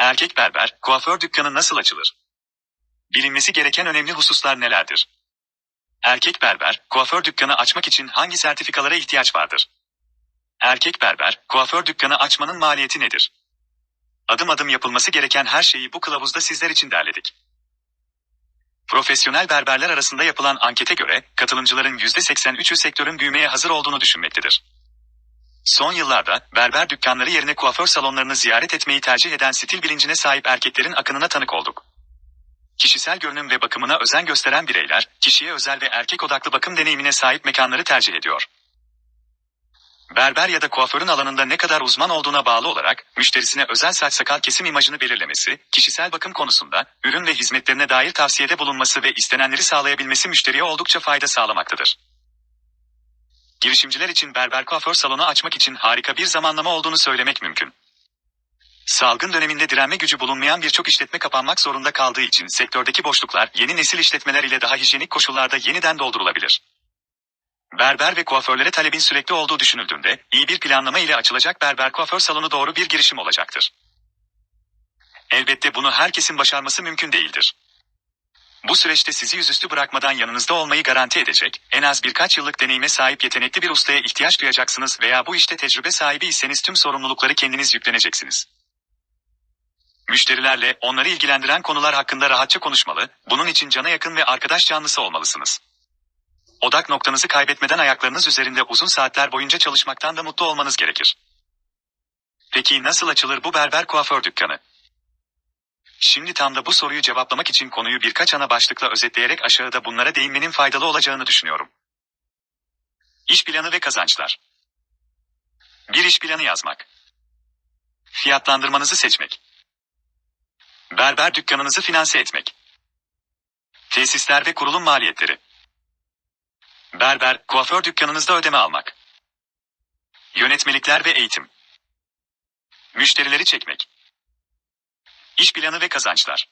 Erkek berber, kuaför dükkanı nasıl açılır? Bilinmesi gereken önemli hususlar nelerdir? Erkek berber, kuaför dükkanı açmak için hangi sertifikalara ihtiyaç vardır? Erkek berber, kuaför dükkanı açmanın maliyeti nedir? Adım adım yapılması gereken her şeyi bu kılavuzda sizler için derledik. Profesyonel berberler arasında yapılan ankete göre, katılımcıların %83'ü sektörün büyümeye hazır olduğunu düşünmektedir. Son yıllarda, berber dükkanları yerine kuaför salonlarını ziyaret etmeyi tercih eden stil bilincine sahip erkeklerin akınına tanık olduk. Kişisel görünüm ve bakımına özen gösteren bireyler, kişiye özel ve erkek odaklı bakım deneyimine sahip mekanları tercih ediyor. Berber ya da kuaförün alanında ne kadar uzman olduğuna bağlı olarak, müşterisine özel saç sakal kesim imajını belirlemesi, kişisel bakım konusunda, ürün ve hizmetlerine dair tavsiyede bulunması ve istenenleri sağlayabilmesi müşteriye oldukça fayda sağlamaktadır. Girişimciler için berber kuaför salonu açmak için harika bir zamanlama olduğunu söylemek mümkün. Salgın döneminde direnme gücü bulunmayan birçok işletme kapanmak zorunda kaldığı için sektördeki boşluklar yeni nesil işletmeler ile daha hijyenik koşullarda yeniden doldurulabilir. Berber ve kuaförlere talebin sürekli olduğu düşünüldüğünde, iyi bir planlama ile açılacak berber kuaför salonu doğru bir girişim olacaktır. Elbette bunu herkesin başarması mümkün değildir. Bu süreçte sizi yüzüstü bırakmadan yanınızda olmayı garanti edecek, en az birkaç yıllık deneyime sahip yetenekli bir ustaya ihtiyaç duyacaksınız veya bu işte tecrübe sahibiyseniz tüm sorumlulukları kendiniz yükleneceksiniz. Müşterilerle onları ilgilendiren konular hakkında rahatça konuşmalı, bunun için cana yakın ve arkadaş canlısı olmalısınız. Odak noktanızı kaybetmeden ayaklarınız üzerinde uzun saatler boyunca çalışmaktan da mutlu olmanız gerekir. Peki nasıl açılır bu berber kuaför dükkanı? Şimdi tam da bu soruyu cevaplamak için konuyu birkaç ana başlıkla özetleyerek aşağıda bunlara değinmenin faydalı olacağını düşünüyorum. İş planı ve kazançlar. Bir iş planı yazmak. Fiyatlandırmanızı seçmek. Berber dükkanınızı finanse etmek. Tesisler ve kurulum maliyetleri. Berber, kuaför dükkanınızda ödeme almak. Yönetmelikler ve eğitim. Müşterileri çekmek. İş planı ve kazançlar.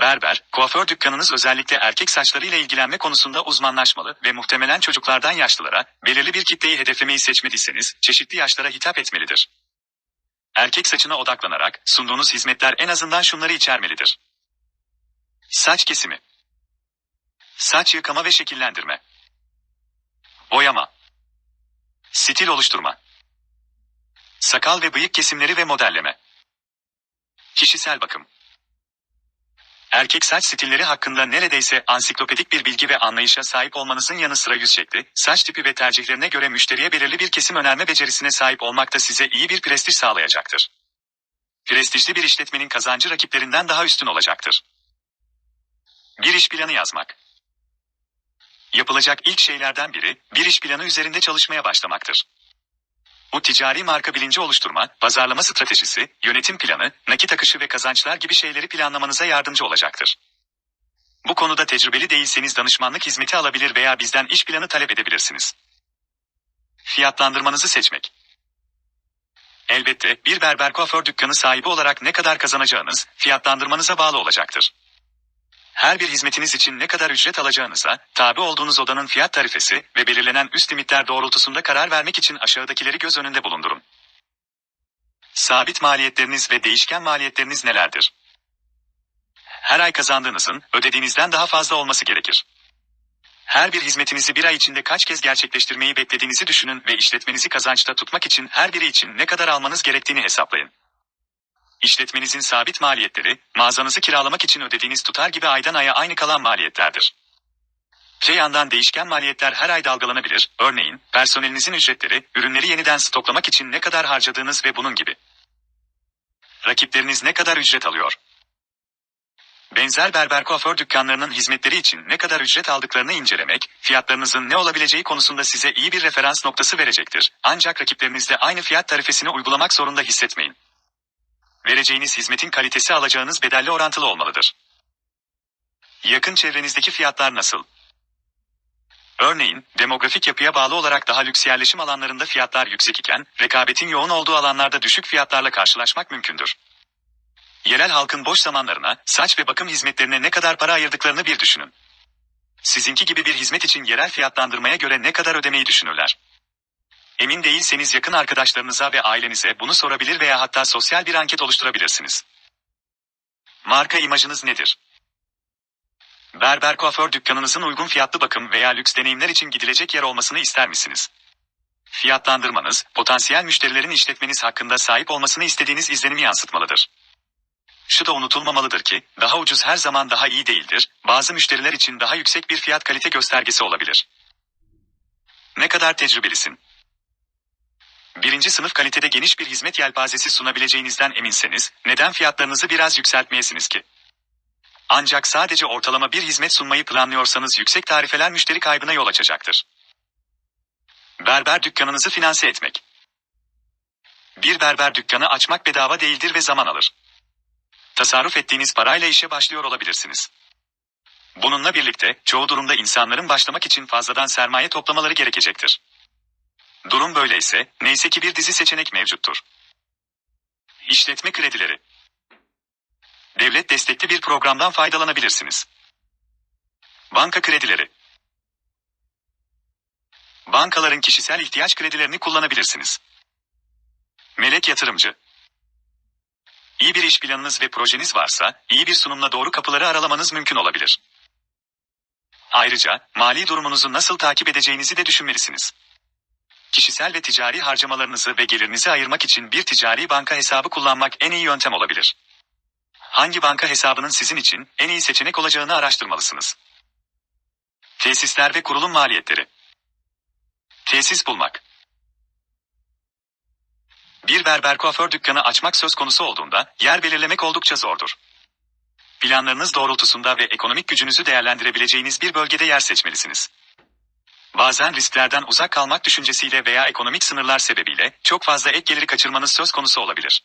Berber, kuaför dükkanınız özellikle erkek saçlarıyla ilgilenme konusunda uzmanlaşmalı ve muhtemelen çocuklardan yaşlılara, belirli bir kitleyi hedeflemeyi seçmediyseniz, çeşitli yaşlara hitap etmelidir. Erkek saçına odaklanarak, sunduğunuz hizmetler en azından şunları içermelidir. Saç kesimi. Saç yıkama ve şekillendirme. Boyama. Stil oluşturma. Sakal ve bıyık kesimleri ve modelleme. Kişisel bakım. Erkek saç stilleri hakkında neredeyse ansiklopedik bir bilgi ve anlayışa sahip olmanızın yanı sıra yüz şekli, saç tipi ve tercihlerine göre müşteriye belirli bir kesim önerme becerisine sahip olmak da size iyi bir prestij sağlayacaktır. Prestijli bir işletmenin kazancı rakiplerinden daha üstün olacaktır. Bir iş planı yazmak. Yapılacak ilk şeylerden biri, bir iş planı üzerinde çalışmaya başlamaktır. Bu ticari marka bilinci oluşturma, pazarlama stratejisi, yönetim planı, nakit akışı ve kazançlar gibi şeyleri planlamanıza yardımcı olacaktır. Bu konuda tecrübeli değilseniz danışmanlık hizmeti alabilir veya bizden iş planı talep edebilirsiniz. Fiyatlandırmanızı seçmek. Elbette bir berber kuaför dükkanı sahibi olarak ne kadar kazanacağınız fiyatlandırmanıza bağlı olacaktır. Her bir hizmetiniz için ne kadar ücret alacağınıza, tabi olduğunuz odanın fiyat tarifesi ve belirlenen üst limitler doğrultusunda karar vermek için aşağıdakileri göz önünde bulundurun. Sabit maliyetleriniz ve değişken maliyetleriniz nelerdir? Her ay kazandığınızın, ödediğinizden daha fazla olması gerekir. Her bir hizmetinizi bir ay içinde kaç kez gerçekleştirmeyi beklediğinizi düşünün ve işletmenizi kazançta tutmak için her biri için ne kadar almanız gerektiğini hesaplayın. İşletmenizin sabit maliyetleri, mağazanızı kiralamak için ödediğiniz tutar gibi aydan aya aynı kalan maliyetlerdir. Öte yandan değişken maliyetler her ay dalgalanabilir, örneğin, personelinizin ücretleri, ürünleri yeniden stoklamak için ne kadar harcadığınız ve bunun gibi. Rakipleriniz ne kadar ücret alıyor? Benzer berber kuaför dükkanlarının hizmetleri için ne kadar ücret aldıklarını incelemek, fiyatlarınızın ne olabileceği konusunda size iyi bir referans noktası verecektir. Ancak rakiplerinizde aynı fiyat tarifesini uygulamak zorunda hissetmeyin. Vereceğiniz hizmetin kalitesi alacağınız bedelle orantılı olmalıdır. Yakın çevrenizdeki fiyatlar nasıl? Örneğin, demografik yapıya bağlı olarak daha lüks yerleşim alanlarında fiyatlar yüksek iken, rekabetin yoğun olduğu alanlarda düşük fiyatlarla karşılaşmak mümkündür. Yerel halkın boş zamanlarına, saç ve bakım hizmetlerine ne kadar para ayırdıklarını bir düşünün. Sizinki gibi bir hizmet için yerel fiyatlandırmaya göre ne kadar ödemeyi düşünürler? Emin değilseniz yakın arkadaşlarınıza ve ailenize bunu sorabilir veya hatta sosyal bir anket oluşturabilirsiniz. Marka imajınız nedir? Berber kuaför dükkanınızın uygun fiyatlı bakım veya lüks deneyimler için gidilecek yer olmasını ister misiniz? Fiyatlandırmanız, potansiyel müşterilerin işletmeniz hakkında sahip olmasını istediğiniz izlenimi yansıtmalıdır. Şu da unutulmamalıdır ki, daha ucuz her zaman daha iyi değildir, bazı müşteriler için daha yüksek bir fiyat kalite göstergesi olabilir. Ne kadar tecrübelisin? Birinci sınıf kalitede geniş bir hizmet yelpazesi sunabileceğinizden eminseniz, neden fiyatlarınızı biraz yükseltmeyesiniz ki? Ancak sadece ortalama bir hizmet sunmayı planlıyorsanız yüksek tarifeler müşteri kaybına yol açacaktır. Berber dükkanınızı finanse etmek. Bir berber dükkanı açmak bedava değildir ve zaman alır. Tasarruf ettiğiniz parayla işe başlıyor olabilirsiniz. Bununla birlikte çoğu durumda insanların başlamak için fazladan sermaye toplamaları gerekecektir. Durum böyleyse neyse ki bir dizi seçenek mevcuttur. İşletme kredileri. Devlet destekli bir programdan faydalanabilirsiniz. Banka kredileri. Bankaların kişisel ihtiyaç kredilerini kullanabilirsiniz. Melek yatırımcı. İyi bir iş planınız ve projeniz varsa, iyi bir sunumla doğru kapıları aralamanız mümkün olabilir. Ayrıca, mali durumunuzu nasıl takip edeceğinizi de düşünmelisiniz. Kişisel ve ticari harcamalarınızı ve gelirinizi ayırmak için bir ticari banka hesabı kullanmak en iyi yöntem olabilir. Hangi banka hesabının sizin için en iyi seçenek olacağını araştırmalısınız. Tesisler ve kurulum maliyetleri. Tesis bulmak. Bir berber kuaför dükkanı açmak söz konusu olduğunda yer belirlemek oldukça zordur. Planlarınız doğrultusunda ve ekonomik gücünüzü değerlendirebileceğiniz bir bölgede yer seçmelisiniz. Bazen risklerden uzak kalmak düşüncesiyle veya ekonomik sınırlar sebebiyle çok fazla ek geliri kaçırmanız söz konusu olabilir.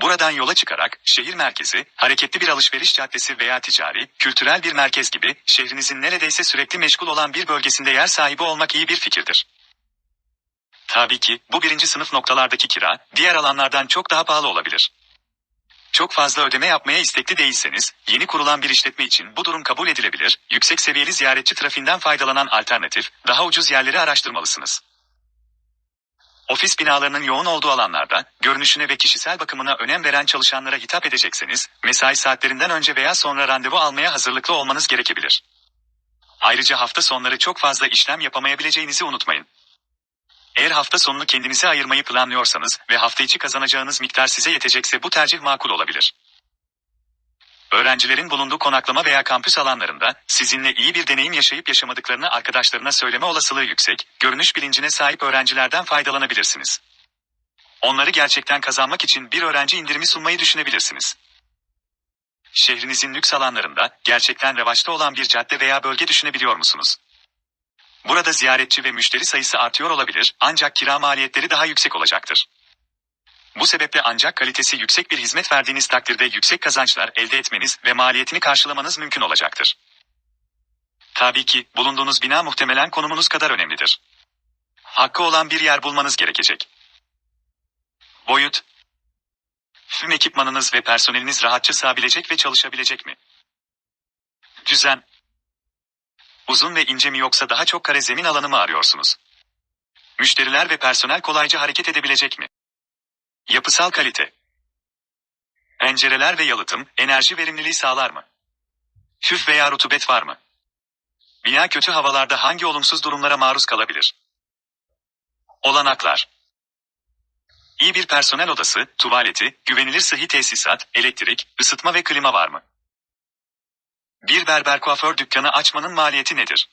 Buradan yola çıkarak şehir merkezi, hareketli bir alışveriş caddesi veya ticari, kültürel bir merkez gibi şehrinizin neredeyse sürekli meşgul olan bir bölgesinde yer sahibi olmak iyi bir fikirdir. Tabii ki bu birinci sınıf noktalardaki kira diğer alanlardan çok daha pahalı olabilir. Çok fazla ödeme yapmaya istekli değilseniz, yeni kurulan bir işletme için bu durum kabul edilebilir, yüksek seviyeli ziyaretçi trafiğinden faydalanan alternatif, daha ucuz yerleri araştırmalısınız. Ofis binalarının yoğun olduğu alanlarda, görünüşüne ve kişisel bakımına önem veren çalışanlara hitap edecekseniz, mesai saatlerinden önce veya sonra randevu almaya hazırlıklı olmanız gerekebilir. Ayrıca hafta sonları çok fazla işlem yapamayabileceğinizi unutmayın. Eğer hafta sonunu kendinize ayırmayı planlıyorsanız ve hafta içi kazanacağınız miktar size yetecekse bu tercih makul olabilir. Öğrencilerin bulunduğu konaklama veya kampüs alanlarında sizinle iyi bir deneyim yaşayıp yaşamadıklarını arkadaşlarına söyleme olasılığı yüksek, görünüş bilincine sahip öğrencilerden faydalanabilirsiniz. Onları gerçekten kazanmak için bir öğrenci indirimi sunmayı düşünebilirsiniz. Şehrinizin lüks alanlarında gerçekten revaçta olan bir cadde veya bölge düşünebiliyor musunuz? Burada ziyaretçi ve müşteri sayısı artıyor olabilir, ancak kira maliyetleri daha yüksek olacaktır. Bu sebeple ancak kalitesi yüksek bir hizmet verdiğiniz takdirde yüksek kazançlar elde etmeniz ve maliyetini karşılamanız mümkün olacaktır. Tabii ki bulunduğunuz bina muhtemelen konumunuz kadar önemlidir. Hakkı olan bir yer bulmanız gerekecek. Boyut. Tüm ekipmanınız ve personeliniz rahatça sığabilecek ve çalışabilecek mi? Düzen. Uzun ve ince mi yoksa daha çok kare zemin alanı mı arıyorsunuz? Müşteriler ve personel kolayca hareket edebilecek mi? Yapısal kalite. Pencereler ve yalıtım, enerji verimliliği sağlar mı? Küf veya rutubet var mı? Bina kötü havalarda hangi olumsuz durumlara maruz kalabilir? Olanaklar. İyi bir personel odası, tuvaleti, güvenilir sıhhi tesisat, elektrik, ısıtma ve klima var mı? Bir berber kuaför dükkanı açmanın maliyeti nedir?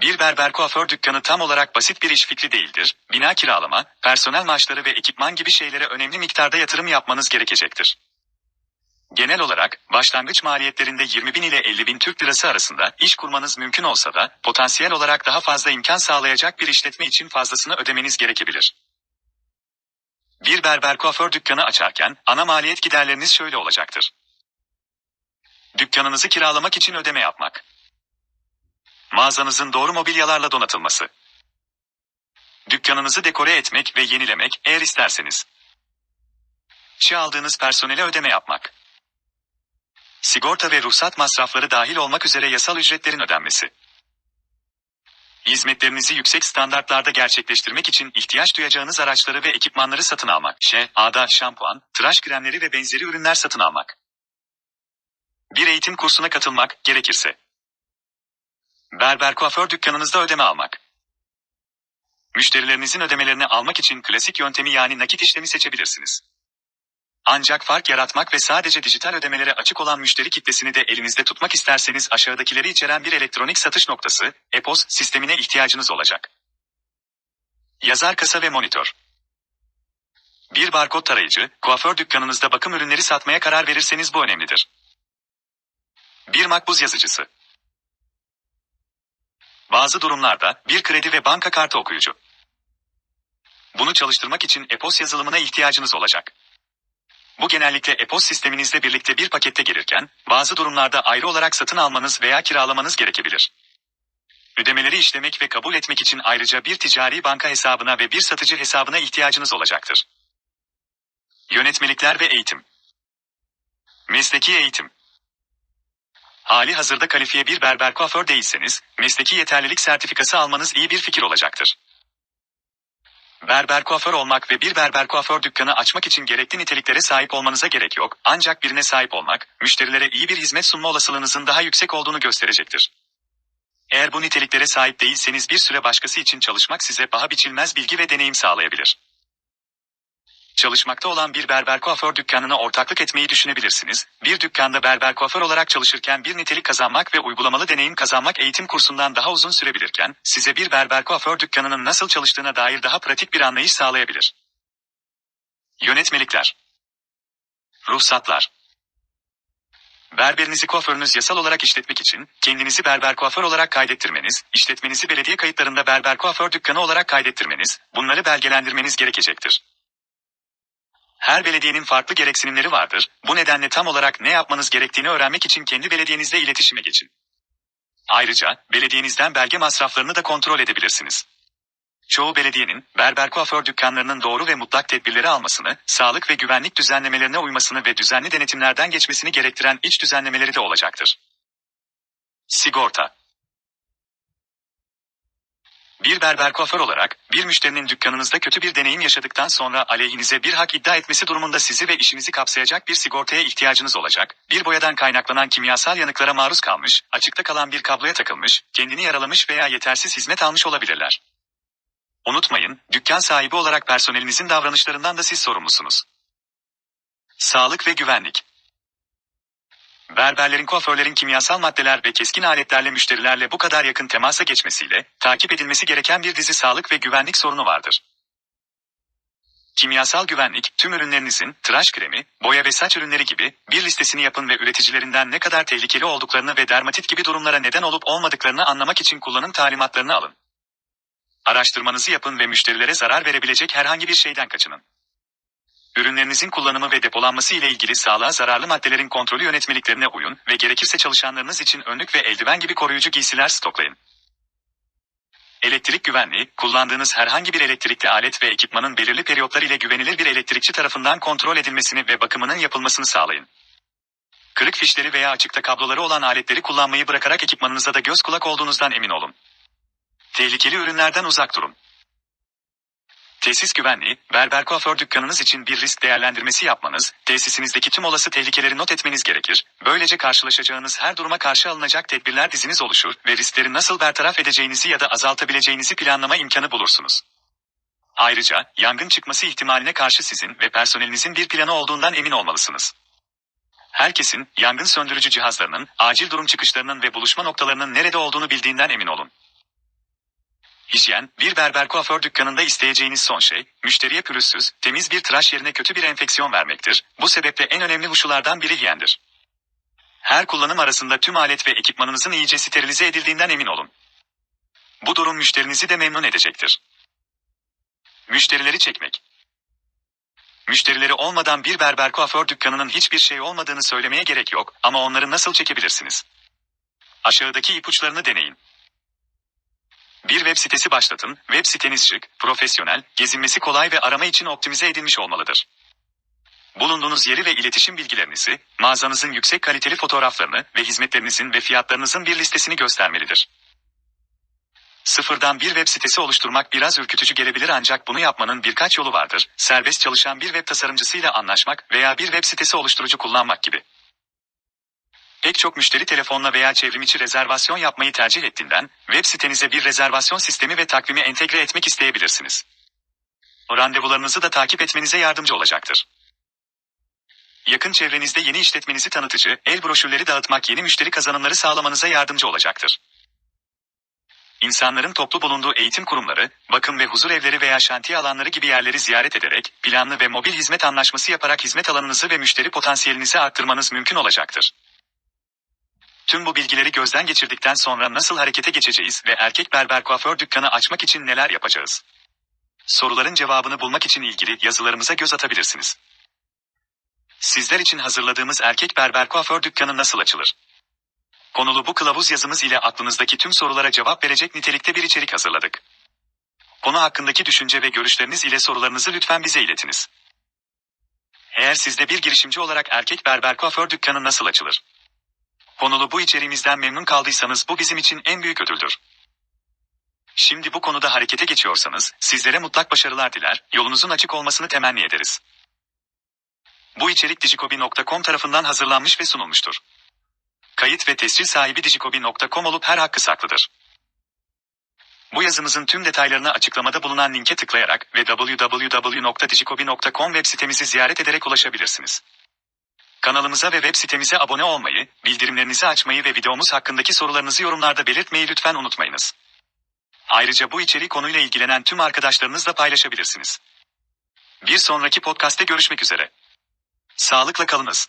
Bir berber kuaför dükkanı tam olarak basit bir iş fikri değildir. Bina kiralama, personel maaşları ve ekipman gibi şeylere önemli miktarda yatırım yapmanız gerekecektir. Genel olarak, başlangıç maliyetlerinde 20 bin ile 50 bin Türk lirası arasında iş kurmanız mümkün olsa da, potansiyel olarak daha fazla imkan sağlayacak bir işletme için fazlasını ödemeniz gerekebilir. Bir berber kuaför dükkanı açarken, ana maliyet giderleriniz şöyle olacaktır. Dükkanınızı kiralamak için ödeme yapmak. Mağazanızın doğru mobilyalarla donatılması. Dükkanınızı dekore etmek ve yenilemek eğer isterseniz. İşe aldığınız personele ödeme yapmak. Sigorta ve ruhsat masrafları dahil olmak üzere yasal ücretlerin ödenmesi. Hizmetlerinizi yüksek standartlarda gerçekleştirmek için ihtiyaç duyacağınız araçları ve ekipmanları satın almak. Ş. A'da şampuan, tıraş kremleri ve benzeri ürünler satın almak. Bir eğitim kursuna katılmak gerekirse. Berber kuaför dükkanınızda ödeme almak. Müşterilerinizin ödemelerini almak için klasik yöntemi yani nakit işlemi seçebilirsiniz. Ancak fark yaratmak ve sadece dijital ödemelere açık olan müşteri kitlesini de elinizde tutmak isterseniz aşağıdakileri içeren bir elektronik satış noktası, EPOS sistemine ihtiyacınız olacak. Yazar kasa ve monitör. Bir barkod tarayıcı, kuaför dükkanınızda bakım ürünleri satmaya karar verirseniz bu önemlidir. Bir makbuz yazıcısı. Bazı durumlarda bir kredi ve banka kartı okuyucu. Bunu çalıştırmak için EPOS yazılımına ihtiyacınız olacak. Bu genellikle EPOS sisteminizle birlikte bir pakette gelirken, bazı durumlarda ayrı olarak satın almanız veya kiralamanız gerekebilir. Ödemeleri işlemek ve kabul etmek için ayrıca bir ticari banka hesabına ve bir satıcı hesabına ihtiyacınız olacaktır. Yönetmelikler ve eğitim. Mesleki eğitim. Hali hazırda kalifiye bir berber kuaför değilseniz, mesleki yeterlilik sertifikası almanız iyi bir fikir olacaktır. Berber kuaför olmak ve bir berber kuaför dükkanı açmak için gerekli niteliklere sahip olmanıza gerek yok, ancak birine sahip olmak, müşterilere iyi bir hizmet sunma olasılığınızın daha yüksek olduğunu gösterecektir. Eğer bu niteliklere sahip değilseniz bir süre başkası için çalışmak size paha biçilmez bilgi ve deneyim sağlayabilir. Çalışmakta olan bir berber kuaför dükkanına ortaklık etmeyi düşünebilirsiniz. Bir dükkanda berber kuaför olarak çalışırken bir nitelik kazanmak ve uygulamalı deneyim kazanmak eğitim kursundan daha uzun sürebilirken, size bir berber kuaför dükkanının nasıl çalıştığına dair daha pratik bir anlayış sağlayabilir. Yönetmelikler Ruhsatlar Berberinizi kuaförünüz yasal olarak işletmek için, kendinizi berber kuaför olarak kaydettirmeniz, işletmenizi belediye kayıtlarında berber kuaför dükkanı olarak kaydettirmeniz, bunları belgelendirmeniz gerekecektir. Her belediyenin farklı gereksinimleri vardır, bu nedenle tam olarak ne yapmanız gerektiğini öğrenmek için kendi belediyenizle iletişime geçin. Ayrıca, belediyenizden belge masraflarını da kontrol edebilirsiniz. Çoğu belediyenin, berber kuaför dükkanlarının doğru ve mutlak tedbirleri almasını, sağlık ve güvenlik düzenlemelerine uymasını ve düzenli denetimlerden geçmesini gerektiren iç düzenlemeleri de olacaktır. Sigorta bir berber kuaför olarak, bir müşterinin dükkanınızda kötü bir deneyim yaşadıktan sonra aleyhinize bir hak iddia etmesi durumunda sizi ve işinizi kapsayacak bir sigortaya ihtiyacınız olacak. Bir boyadan kaynaklanan kimyasal yanıklara maruz kalmış, açıkta kalan bir kabloya takılmış, kendini yaralamış veya yetersiz hizmet almış olabilirler. Unutmayın, dükkan sahibi olarak personelinizin davranışlarından da siz sorumlusunuz. Sağlık ve güvenlik. Berberlerin kuaförlerin kimyasal maddeler ve keskin aletlerle müşterilerle bu kadar yakın temasa geçmesiyle, takip edilmesi gereken bir dizi sağlık ve güvenlik sorunu vardır. Kimyasal güvenlik, tüm ürünlerinizin, tıraş kremi, boya ve saç ürünleri gibi, bir listesini yapın ve üreticilerinden ne kadar tehlikeli olduklarını ve dermatit gibi durumlara neden olup olmadıklarını anlamak için kullanım talimatlarını alın. Araştırmanızı yapın ve müşterilere zarar verebilecek herhangi bir şeyden kaçının. Ürünlerinizin kullanımı ve depolanması ile ilgili sağlığa zararlı maddelerin kontrolü yönetmeliklerine uyun ve gerekirse çalışanlarınız için önlük ve eldiven gibi koruyucu giysiler stoklayın. Elektrik güvenliği, kullandığınız herhangi bir elektrikli alet ve ekipmanın belirli periyotlar ile güvenilir bir elektrikçi tarafından kontrol edilmesini ve bakımının yapılmasını sağlayın. Kırık fişleri veya açıkta kabloları olan aletleri kullanmayı bırakarak ekipmanınıza da göz kulak olduğunuzdan emin olun. Tehlikeli ürünlerden uzak durun. Tesis güvenliği, berber kuaför dükkanınız için bir risk değerlendirmesi yapmanız, tesisinizdeki tüm olası tehlikeleri not etmeniz gerekir. Böylece karşılaşacağınız her duruma karşı alınacak tedbirler diziniz oluşur ve riskleri nasıl bertaraf edeceğinizi ya da azaltabileceğinizi planlama imkanı bulursunuz. Ayrıca, yangın çıkması ihtimaline karşı sizin ve personelinizin bir planı olduğundan emin olmalısınız. Herkesin, yangın söndürücü cihazlarının, acil durum çıkışlarının ve buluşma noktalarının nerede olduğunu bildiğinden emin olun. Hijyen, bir berber kuaför dükkanında isteyeceğiniz son şey, müşteriye pürüzsüz, temiz bir tıraş yerine kötü bir enfeksiyon vermektir. Bu sebeple en önemli huşulardan biri hijyendir. Her kullanım arasında tüm alet ve ekipmanınızın iyice sterilize edildiğinden emin olun. Bu durum müşterinizi de memnun edecektir. Müşterileri çekmek. Müşterileri olmadan bir berber kuaför dükkanının hiçbir şey olmadığını söylemeye gerek yok ama onları nasıl çekebilirsiniz? Aşağıdaki ipuçlarını deneyin. Bir web sitesi başlatın. Web siteniz şık, profesyonel, gezinmesi kolay ve arama için optimize edilmiş olmalıdır. Bulunduğunuz yeri ve iletişim bilgilerinizi, mağazanızın yüksek kaliteli fotoğraflarını ve hizmetlerinizin ve fiyatlarınızın bir listesini göstermelidir. Sıfırdan bir web sitesi oluşturmak biraz ürkütücü gelebilir ancak bunu yapmanın birkaç yolu vardır. Serbest çalışan bir web tasarımcısıyla anlaşmak veya bir web sitesi oluşturucu kullanmak gibi. Pek çok müşteri telefonla veya çevrimiçi rezervasyon yapmayı tercih ettiğinden, web sitenize bir rezervasyon sistemi ve takvimi entegre etmek isteyebilirsiniz. Randevularınızı da takip etmenize yardımcı olacaktır. Yakın çevrenizde yeni işletmenizi tanıtıcı, el broşürleri dağıtmak yeni müşteri kazanımları sağlamanıza yardımcı olacaktır. İnsanların toplu bulunduğu eğitim kurumları, bakım ve huzur evleri veya şantiye alanları gibi yerleri ziyaret ederek, planlı ve mobil hizmet anlaşması yaparak hizmet alanınızı ve müşteri potansiyelinizi arttırmanız mümkün olacaktır. Tüm bu bilgileri gözden geçirdikten sonra nasıl harekete geçeceğiz ve erkek berber kuaför dükkanı açmak için neler yapacağız? Soruların cevabını bulmak için ilgili yazılarımıza göz atabilirsiniz. Sizler için hazırladığımız erkek berber kuaför dükkanı nasıl açılır? Konulu bu kılavuz yazımız ile aklınızdaki tüm sorulara cevap verecek nitelikte bir içerik hazırladık. Konu hakkındaki düşünce ve görüşleriniz ile sorularınızı lütfen bize iletiniz. Eğer sizde bir girişimci olarak erkek berber kuaför dükkanı nasıl açılır? Konulu bu içeriğimizden memnun kaldıysanız bu bizim için en büyük ödüldür. Şimdi bu konuda harekete geçiyorsanız, sizlere mutlak başarılar diler, yolunuzun açık olmasını temenni ederiz. Bu içerik Digikobi.com tarafından hazırlanmış ve sunulmuştur. Kayıt ve tescil sahibi Digikobi.com olup her hakkı saklıdır. Bu yazımızın tüm detaylarını açıklamada bulunan linke tıklayarak ve www.digikobi.com web sitemizi ziyaret ederek ulaşabilirsiniz. Kanalımıza ve web sitemize abone olmayı, bildirimlerinizi açmayı ve videomuz hakkındaki sorularınızı yorumlarda belirtmeyi lütfen unutmayınız. Ayrıca bu içeriği konuyla ilgilenen tüm arkadaşlarınızla paylaşabilirsiniz. Bir sonraki podcast'te görüşmek üzere. Sağlıkla kalınız.